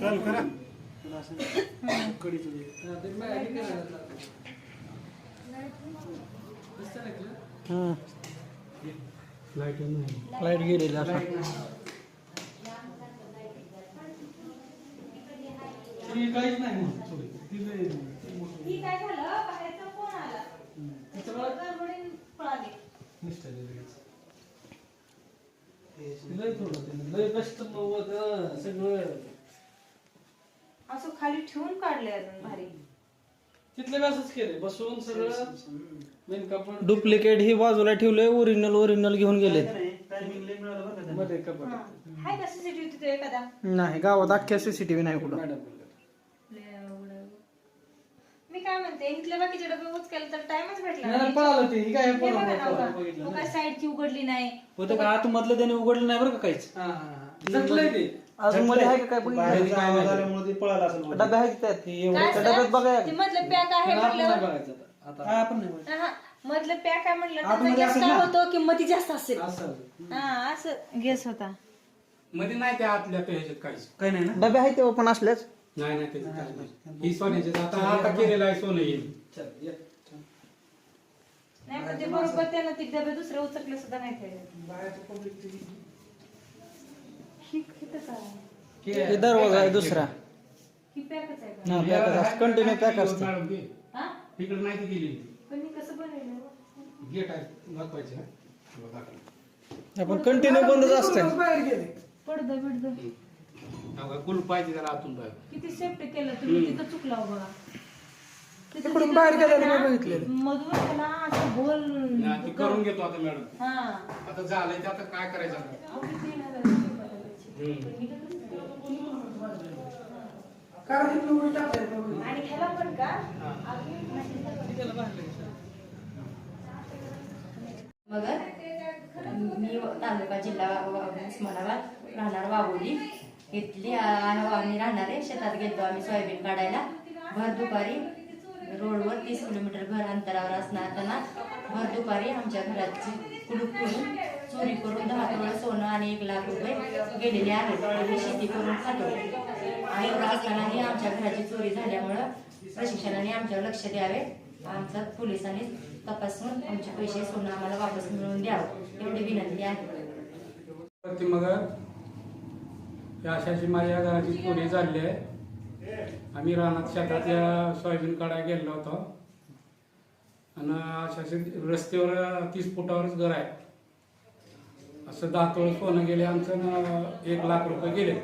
चालू करा. लाइट गेलेली असं काहीच नाही मग थोडी. ती लय. ही कष्ट सगळं असं खाली ठेवून काढले अजून भारी. तिथलं कसंच केलंय बसून सगळं. मेन कापड डुप्लिकेट ही बाजूला ठेवले ओरिजिनल ओरिजिनल घेऊन गेलेत. मध्ये कपड हाय का सीसीटीव्ही तिथे एखादा? नाही गावात अख्ख्या सीसीटीव्ही नाही कुठं. मॅडम. मी काय म्हणते इथले बाकीचे डबे उचकायला तर टाइमच भेटला नाही नाही. पळालं ते ही काय हे पळालं बघा ना पळालं बघा. बघितलं हो ना. काय साईडची उघडली नाही. होतं का? आतमधलं त्याने उघडलं नाही बरं का काहीच? हा, हा, हा. ते. अजून मध्ये आहे का काय पण? बाहेर ते पळालं असेल. डबे आहेत त्यात. काय त्या डब्यात बघा. असतं? ते मधलं पॅक आहे पण आपण नाही म्हटल्यावर? बघायचं आता. आता हा, आपण नाही बघत. हा, मधलं पॅक आहे म्हटलं आतमध्ये तर असेल काय ना? होतं किंमती जास्त असेल. असं हा असं. गेस होता. मध्ये नाही त्या आतल्या त्या ह्याच्यात काहीच. काही नाही ना? डबे आहेत तेव्हा पण असल्याच नाही नाही नाही ही सोन्याची. आता आता केलेलं आहे सोनं येईल चल ये. नाही पण ते बरोबर त्यानं ते डबे दुसरे उचकले सुद्धा नाही ते. हे दरवाजा आहे दुसरा. ही पॅकच आहे का? हा पॅक असतं कंटिन्यू पॅक असतं ते हा. नाही ती गेली पण मी कसं बनवलं? गेट आहे दाखवायचे हे. आपण कंटिन्यू बंदच असतं बाहेर गेले. पडद बिडद हा. बघा, कुलूप पाहिजे त्याला आतून बाहेर. किती सेफ्टी केलं तुम्ही तिथं चुकला हो बघा. तिथं बाहेर मी बघितलेलं. मधून त्याला असं गोल नाही, ते करून घेतो आता मॅडम हा. आता झालंय ते आता काय करायचं आता? अहो, किती येणार आहे. आणि ह्याला पण का. मगर मी तालुका जिल्हा उस्मानाबाद राहणार वाघोली. इथली आम्ही राहणार आहे. शेतात गेलो आम्ही सोयाबीन काढायला. भर दुपारी रोडवर तीस किलोमीटर घर अंतरावर असताना भर दुपारी आमच्या घराची कुलूप तोडून चोरी करून दहा तोळ सोनं आणि एक लाख रुपये गेलेले आहेत. आम्ही शेती करून खातो. आणि एवढं असतानाही आमच्या घराची चोरी झाल्यामुळं प्रशिक्षणाने आमच्यावर लक्ष द्यावे. आमचा पोलिसांनी तपासून आमचे पैसे सोनं आम्हाला वापस मिळवून द्यावं. एवढी विनंती आहे. मग अशाची माझ्या घराची चोरी झाली आहे. आम्ही रानात शेतातल्या सोयाबीन काढायला गेलो होतो. आणि अशाशी रस्त्यावर तीस फुटावरच घर आहे. असं दहा तोळ सोनं गेले आमचं न एक लाख रुपये गेले.